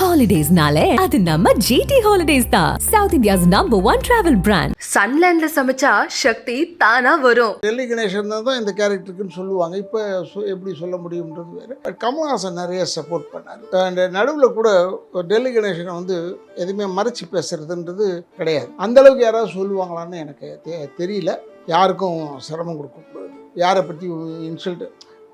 ஹாலிடேஸ்னாலே அது நம்ம ஜிடி ஹாலிடேஸ் தான். South India's number one travel brand சன்லேண்ட்ல சமைச்சா சக்தி தானா வரும். டெல்லி கணேசன் தான் இந்த கேரக்டருக்குன்னு சொல்லுவாங்க. இப்போ எப்படி சொல்ல முடியுன்றது வேறு. பட் கமல்ஹாசன் நிறைய சப்போர்ட் பண்ணார். அந்த நடுவில் கூட டெல்லி கணேசனை வந்து எதுவுமே மறைச்சி பேசுறதுன்றது கிடையாது. அந்த அளவுக்கு யாராவது சொல்லுவாங்களான்னு எனக்கு தெ- தெரியல. யாருக்கும் சிரமம் கொடுக்கக்கூடாது யாரை பற்றி இன்சல்ட்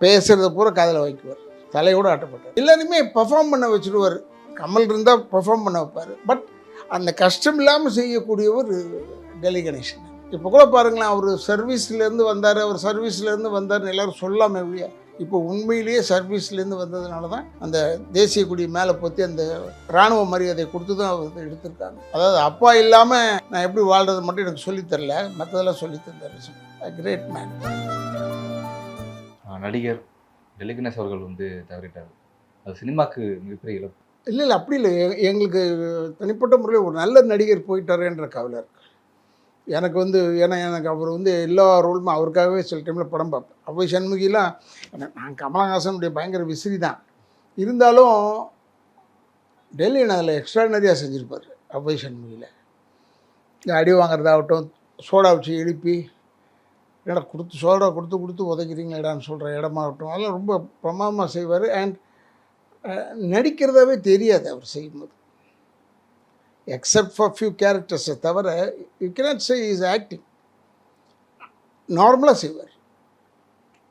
பேசுகிறத பூரா காதில் வைக்குவார். தலையோடு ஆட்டப்பட்டார். எல்லாருமே பெர்ஃபார்ம் பண்ண வச்சுடுவார் கமல் இருந்தால் பெர்ஃபார்ம் பண்ண வைப்பார். பட் அந்த கஷ்டம் இல்லாமல் செய்யக்கூடியவர் டெல்லி கணேசன். இப்போ கூட பாருங்களேன் அவர் சர்வீஸ்லேருந்து வந்தார். அவர் சர்வீஸ்லேருந்து வந்தார்னு எல்லாரும் சொல்லாமல் எப்படியா இப்போ உண்மையிலேயே சர்வீஸ்லேருந்து வந்ததுனால தான் அந்த தேசிய கொடி மேலே போற்றி அந்த இராணுவ மரியாதை கொடுத்து தான் அவர் எடுத்திருக்காங்க. அதாவது அப்பா இல்லாமல் நான் எப்படி வாழ்கிறது மட்டும் எனக்கு சொல்லித் தரல. மற்றதெல்லாம் சொல்லித் தந்தார். கிரேட் மேன் நடிகர் டெல்லி கணேஷ் அவர்கள் வந்து தவறிட்டார். அது சினிமாக்கு மிகப்பெரிய இழப்பு. இல்லை இல்லை அப்படி இல்லை. எங்களுக்கு தனிப்பட்ட முறையில் ஒரு நல்ல நடிகர் போயிட்டாரேன்ற கவலை இருக்கு. எனக்கு வந்து ஏன்னா எனக்கு அவர் வந்து எல்லா ரோலுமே அவருக்காகவே சில டைமில் படம் பார்ப்பேன். அவ்வை சண்முகிலாம் நான் கமலஹாசனுடைய பயங்கர விசிறி தான். இருந்தாலும் டெல்லி அதில் எக்ஸ்ட்ரானரியாக செஞ்சுருப்பார் அவ்வை சண்முகியில் இந்த அடி வாங்குறதாகட்டும் சோடா வச்சு எழுப்பி என்னடா கொடுத்து சோடா கொடுத்து கொடுத்து உதைக்கிறீங்களேடான்னு சொல்கிற இடமாகட்டும் அதெல்லாம் ரொம்ப பிரமாதமாக செய்வார். அண்ட் நடிக்கிறதாவே தெரியாது அவர் செய்யும்போது. எக்ஸப்ட் ஃபார் ஃபியூ கேரக்டர்ஸை தவிர you cannot say is acting நார்மலாக செய்வார்.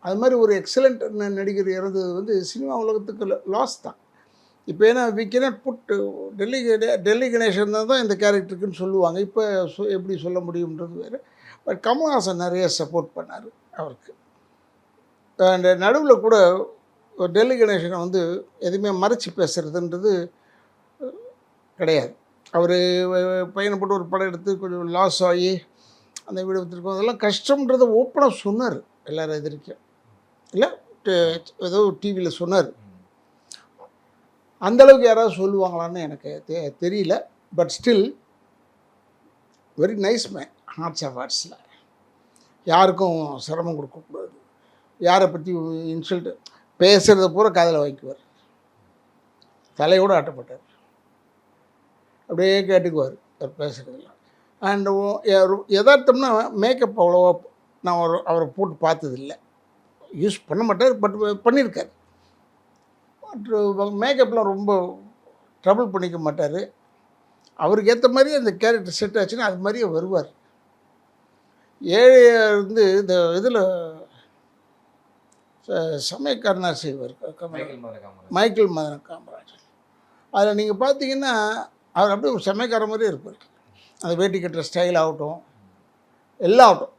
அது மாதிரி ஒரு எக்ஸலண்ட் நடிகர் இறந்தது வந்து சினிமா உலகத்துக்கு லாஸ் தான். இப்போ ஏன்னா we cannot put Delhi Delhi Ganesan தான் தான் இந்த கேரக்டருக்குன்னு சொல்லுவாங்க. இப்போ எப்படி சொல்ல முடியுன்றது வேறு. பட் கமல்ஹாசன் நிறைய சப்போர்ட் பண்ணார் அவருக்கு. அந்த நடுவில் கூட டெல்லி கணேசனை வந்து எதுவுமே மறைச்சி பேசுகிறதுன்றது கிடையாது. அவர் பையனை போட்டு ஒரு படம் எடுத்து கொஞ்சம் லாஸ் ஆகி அந்த வீடு விற்றுருக்கோம் அதெல்லாம் கஷ்டம்ன்றதை ஓப்பனாக சொன்னார் எல்லோரும் எதிர்க்கும் இல்லை ஏதோ டிவியில் சொன்னார். அந்த அளவுக்கு யாராவது சொல்லுவாங்களான்னு எனக்கு தெ- தெரியல. But still very nice man hats off யாருக்கும் சிரமம் கொடுக்கக்கூடாது. யாரை பற்றி இன்சல்ட் பேசுகிறத பூரா காதில் வைக்குவார் தலையோடு ஆட்டப்பட்டார். அப்படியே கேட்டுக்குவார் அவர் பேசுகிறதெல்லாம் அண்டு எதார்த்தம்னா மேக்கப் அவ்வளோவா நான் அவர் அவரை போட்டு பார்த்ததில்ல. யூஸ் பண்ண மாட்டார் பட் பண்ணியிருக்கார். பட் மேக்கப்லாம் ரொம்ப ட்ரபிள் பண்ணிக்க மாட்டார். அவருக்கு ஏற்ற மாதிரி அந்த கேரக்டர் செட் ஆச்சுன்னா அது மாதிரியே வருவார். ஏழையா இருந்து இந்த இதில் சமயக்காரனா செய்வார் மைக்கேல் மதன காமராஜ். மைக்கேல் மதன காமராஜ் அதில் நீங்கள் பார்த்தீங்கன்னா அவர் அப்படியே ஒரு சமயக்கார மாதிரியே இருப்பார். அந்த வேட்டி கட்டுற ஸ்டைல் ஆகட்டும் எல்லாம் ஆகட்டும்.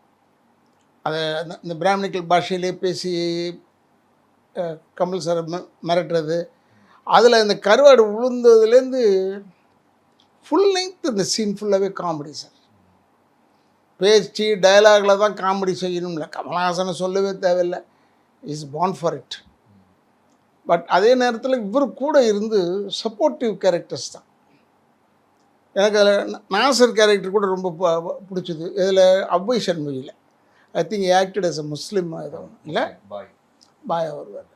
அதை அந்த- இந்த பிராமணிக்கல் பாஷையிலே பேசி கமல் சார் மிரட்டுறது. அதில் இந்த கருவாடு விழுந்ததுலேருந்து ஃபுல் லெங்த் இந்த சீன் ஃபுல்லாகவே காமெடி சார். பேச்சு டயலாகில் தான் காமெடி செய்யணும்ல. கமலஹாசனை சொல்லவே தேவையில்லை. Is born for it but அதே நேரத்தில் இவர் கூட இருந்து சப்போர்ட்டிவ் கேரக்டர்ஸ் தான். எனக்கு அதில் நாசர் கேரக்டர் கூட ரொம்ப பிடிச்சது. இதில் Avvai சண்முகியில் I think acted as a Muslim ஏதோ இல்லை? பாய் பாயா வருவார்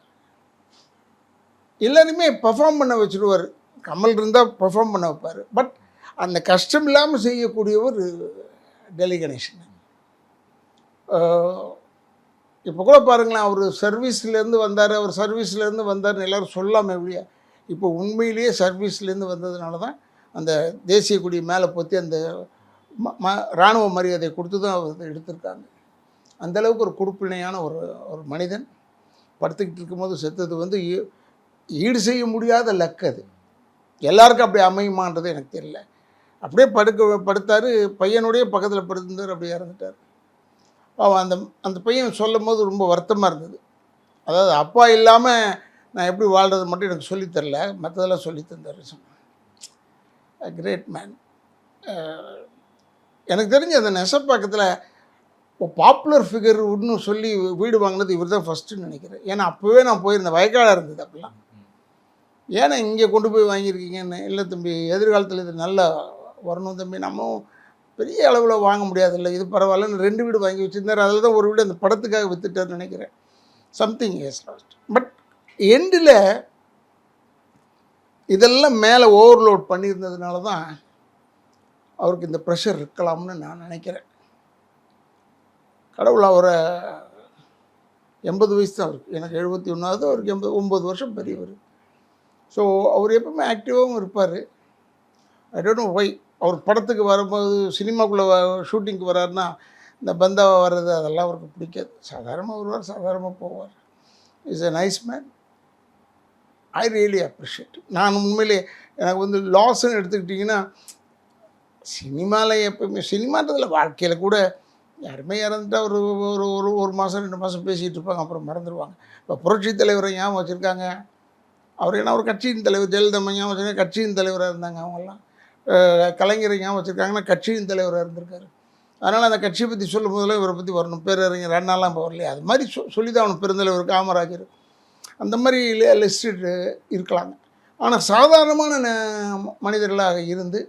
எல்லாருமே பெர்ஃபார்ம் பண்ண வச்சுடுவார் கமல் இருந்தால் பெர்ஃபார்ம் பண்ண வைப்பார். பட் அந்த கஷ்டம் இல்லாமல் செய்யக்கூடியவர் டெல்லி கணேஷன் இப்போ கூட பாருங்களேன் அவர் சர்வீஸ்லேருந்து வந்தார் அவர் சர்வீஸ்லேருந்து வந்தார்னு எல்லாரும் சொல்லாமல் எப்படியா இப்போ உண்மையிலேயே சர்வீஸ்லேருந்து வந்ததுனால தான் அந்த தேசிய கொடி மேலே பொத்தி அந்த ம ம இராணுவ மரியாதை கொடுத்து தான் அவர் எடுத்திருக்காங்க. அந்த அளவுக்கு ஒரு கொடுப்பினையான ஒரு ஒரு மனிதன். படுத்துக்கிட்டு இருக்கும்போது செத்தது வந்து ஈடு செய்ய முடியாத லக்கு அது. எல்லாருக்கும் அப்படி அமையுமான்றது எனக்கு தெரியல. அப்படியே படுக்க படுத்தார். பையனுடைய பக்கத்தில் படுத்திருந்தார் அப்படியே இறந்துட்டார். அவன் அந்த அந்த பையன் சொல்லும் போது ரொம்ப வருத்தமாக இருந்தது. அதாவது அப்பா இல்லாமல் நான் எப்படி வாழ்கிறது மட்டும் எனக்கு சொல்லித்தரல மற்றதெல்லாம் சொல்லி தந்தார் கிரேட் மேன் எனக்கு தெரிஞ்சு அந்த நெசப்பாக்கத்தில் பாப்புலர் ஃபிகர் இன்னும் சொல்லி வீடு வாங்கினது இவர் தான் ஃபஸ்ட்டுன்னு நினைக்கிறேன். ஏன்னா அப்போவே நான் போயிருந்தேன். வயக்காடாக இருந்தது அப்படிலாம் ஏன்னா இங்கே கொண்டு போய் வாங்கியிருக்கீங்கன்னு. இல்லை தம்பி எதிர்காலத்தில் இது நல்லா வரணும் தம்பி. நம்ம பெரிய அளவில் வாங்க முடியாதுல்ல. இது பரவாயில்லன்னு ரெண்டு வீடு வாங்கி வச்சுருந்தார் அதில் தான் ஒரு வீடு அந்த படத்துக்காக வித்துட்டார்னு நினைக்கிறேன். சம்திங் இஸ் லாஸ்ட் பட் எண்டில் இதெல்லாம் மேலே ஓவர்லோட் பண்ணியிருந்ததுனால தான் அவருக்கு இந்த ப்ரெஷர் இருக்கலாம்னு நான் நினைக்கிறேன். கடவுள் அவரை எண்பது வயசு தான் அவருக்கு. எனக்கு எழுபத்தி ஒன்றாவது அவருக்கு எண்பது ஒம்பது வருஷம் பெரியவர். ஸோ அவர் எப்பவுமே ஆக்டிவாகவும் இருப்பார். ஐ டோன்ட் நோ ஒய் அவர் படத்துக்கு வரும்போது சினிமாக்குள்ளே ஷூட்டிங்க்கு வர்றாருன்னா இந்த பந்தாவை வர்றது அதெல்லாம் அவருக்கு பிடிக்காது. சாதாரணமாக வருவார் சாதாரணமாக போவார். Is a nice man I really appreciate நான் உண்மையிலே எனக்கு வந்து லாஸ்ன்னு எடுத்துக்கிட்டிங்கன்னா சினிமாவில் எப்பவுமே சினிமான்றதில் வாழ்க்கையில் கூட யாருமே இறந்துட்டா ஒரு ஒரு ஒரு ஒரு மாதம் ரெண்டு மாதம் பேசிகிட்டு இருப்பாங்க அப்புறம் மறந்துடுவாங்க இப்போ புரட்சி தலைவரை ஞாபகம் வச்சுருக்காங்க? அவர் என்ன ஒரு கட்சியின் தலைவர் ஜெயலலிதா ஞாபகம் வச்சுருக்காங்க? கட்சியின் தலைவராக இருந்தாங்க அவங்கெல்லாம். கலைஞர் ஞாபகம் வச்சுருக்காங்கன்னா கட்சியின் தலைவராக இருந்திருக்காரு. அதனால் அந்த கட்சியை பற்றி சொல்லும் போதெல்லாம் இவரை பற்றி வரணும். பேரறிஞர் அண்ணாலாம் இப்போ வரலையே. அது மாதிரி சொ சொல்லி தான் அவனுக்கு பெருந்தலைவர் காமராஜர் அந்த மாதிரி லிஸ்ட்டு இருக்கலாங்க. ஆனால் சாதாரணமான மனிதர்களாக இருந்து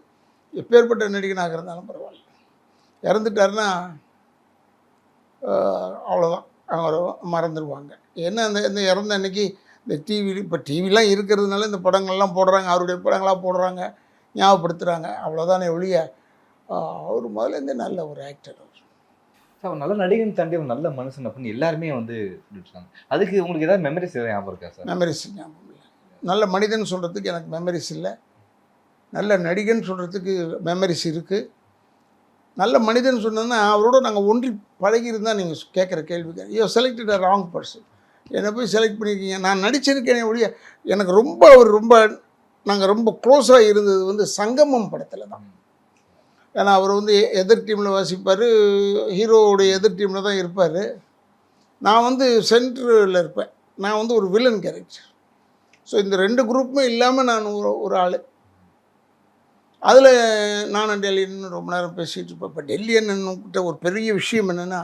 எப்பேற்பட்ட நடிகனாக இருந்தாலும் பரவாயில்ல. இறந்துட்டாருன்னா அவ்வளோதான் அவரை மறந்துடுவாங்க ஏன்னா அந்த இந்த இறந்த அன்னைக்கு இந்த டிவி இப்போ டிவிலாம் இருக்கிறதுனால இந்த படங்கள்லாம் போடுறாங்க. அவருடைய படங்களாக போடுறாங்க. ஞாபகப்படுத்துகிறாங்க அவ்வளோதானே ஒழிய அவர் முதல்ல இருந்தே நல்ல ஒரு ஆக்டர் அவர். சார் நல்ல நடிகன் தாண்டி ஒரு நல்ல மனுஷன் அப்படின்னு எல்லாருமே வந்து சொல்லிட்டுருக்காங்க. அதுக்கு உங்களுக்கு ஏதாவது மெமரிஸ் ஏதாவது ஞாபகம் இருக்கா சார் மெமரிஸ் ஞாபகம் இல்லை. நல்ல மனிதன் சொல்கிறதுக்கு எனக்கு மெமரிஸ் இல்லை. நல்ல நடிகன் சொல்கிறதுக்கு மெமரிஸ் இருக்குது நல்ல மனிதன் சொன்னதுன்னா அவரோட நாங்கள் ஒன்றி பழகியிருந்தால் நீங்கள் கேட்குற கேள்விக்கு ஐயோ செலக்டட் அ ராங் பர்சன் என்னை போய் செலக்ட் பண்ணியிருக்கீங்க நான் நடிச்சிருக்கேனே ஒழிய எனக்கு ரொம்ப அவர் ரொம்ப நாங்கள் ரொம்ப க்ளோஸாக இருந்தது வந்து சங்கமம் படத்தில் தான். ஏன்னா அவர் வந்து எ- எதிர் டீமில் வாசிப்பார் ஹீரோவுடைய எதிர் டீமில் தான் இருப்பார். நான் வந்து சென்ட்ரில் இருப்பேன். நான் வந்து ஒரு வில்லன் கேரக்டர் ஸோ இந்த ரெண்டு குரூப்புமே இல்லாமல் நான் ஒரு ஒரு ஆள். அதில் நானும் டெல்லின்னு ரொம்ப நேரம் பேசிகிட்டு இருப்பேன். இப்போ டெல்லி கிட்ட ஒரு பெரிய விஷயம் என்னென்னா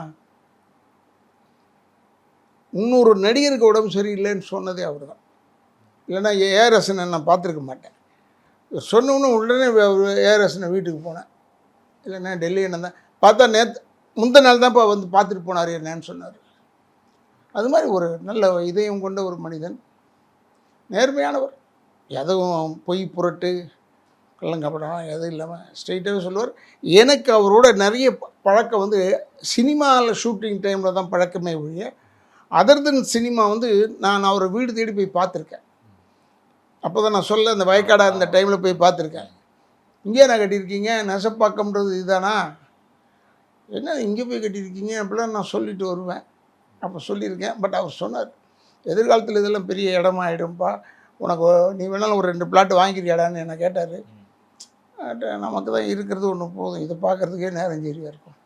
இன்னொரு நடிகருக்கு உடம்பு சரியில்லைன்னு சொன்னதே அவர் தான் இல்லைன்னா ஏஆர்எஸ்னை நான் பார்த்துருக்க மாட்டேன். சொன்னோன்னு உடனே ஏஆர்எஸ்னை வீட்டுக்கு போனேன். இல்லைன்னா டெல்லி என்ன தான் பார்த்தா நேற்று முந்த நாள் தான்ப்பா வந்து பார்த்துட்டு போனார் என்னன்னு சொன்னார். அது மாதிரி ஒரு நல்ல இதயம் கொண்ட ஒரு மனிதன். நேர்மையானவர். எதுவும் பொய் புரட்டு கள்ளங்கப்படம் எதுவும் இல்லாமல் ஸ்ட்ரெயிட்டாகவே சொல்லுவார். எனக்கு அவரோட நிறைய ப- பழக்கம் வந்து சினிமாவில் ஷூட்டிங் டைமில் தான் பழக்கமே ஒழிய அதர் தென் சினிமா வந்து நான் அவரை வீடு தேடி போய் பார்த்துருக்கேன். அப்போ தான் நான் சொல்ல அந்த வயக்காடா இருந்த டைமில் போய் பார்த்துருக்கேன். இங்கே நான் கட்டியிருக்கீங்க? நெசப்பாக்கம்ன்றது இதுதானா? என்ன இங்கே போய் கட்டியிருக்கீங்க? அப்படிலாம் நான் சொல்லிட்டு வருவேன். அப்போ சொல்லியிருக்கேன். பட் அவர் சொன்னார் எதிர்காலத்தில் இதெல்லாம் பெரிய இடமா ஆகிடும்பா உனக்கு நீ வேணாலும் ஒரு ரெண்டு பிளாட் வாங்கிருக்கியாடான்னு என்னை கேட்டார். நமக்கு தான் இருக்கிறது ஒன்று போதும். இதை பார்க்குறதுக்கே நேரம் சரியாக இருக்கும்.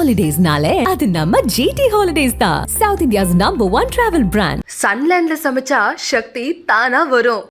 ஹாலிடேஸ்னாலே அது நம்ம ஜிடி ஹாலிடேஸ் தான். South India's number one travel brand சன்லேண்ட்ல சமைச்சா சக்தி தானா வரும்.